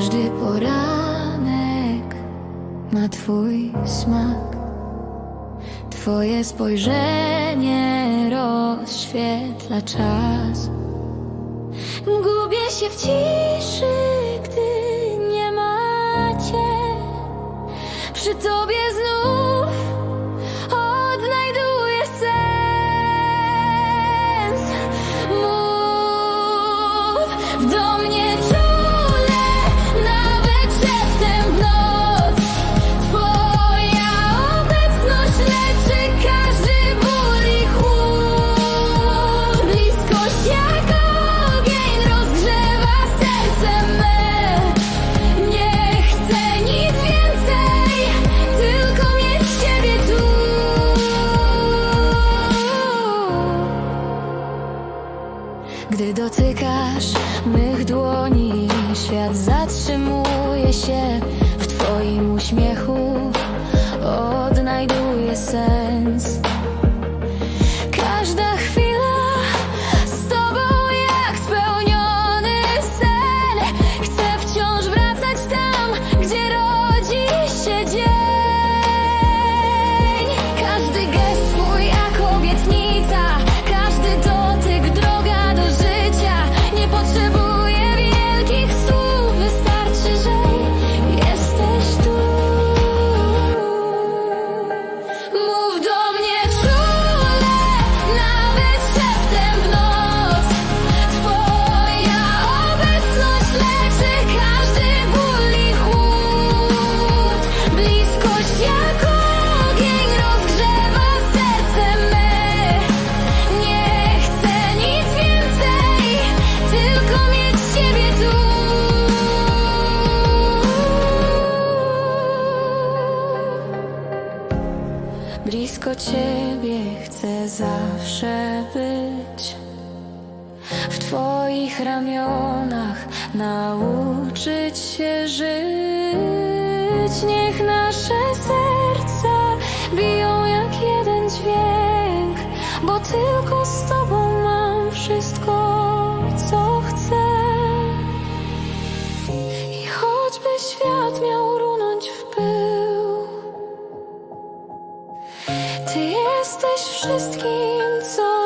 Każdy poranek ma Twój smak. Twoje spojrzenie rozświetla czas. Gubię się w ciszy, gdy nie macie. Przy Tobie znów odnajduję sens. Mów do mnie Gdy dotykasz mych dłoni, świat zatrzymuje się Blisko Ciebie chcę zawsze być. W Twoich ramionach nauczyć się żyć. Niech nasze serca biją jak jeden dźwięk, bo tylko z Tobą mam wszystko, jesteś wszystkim, co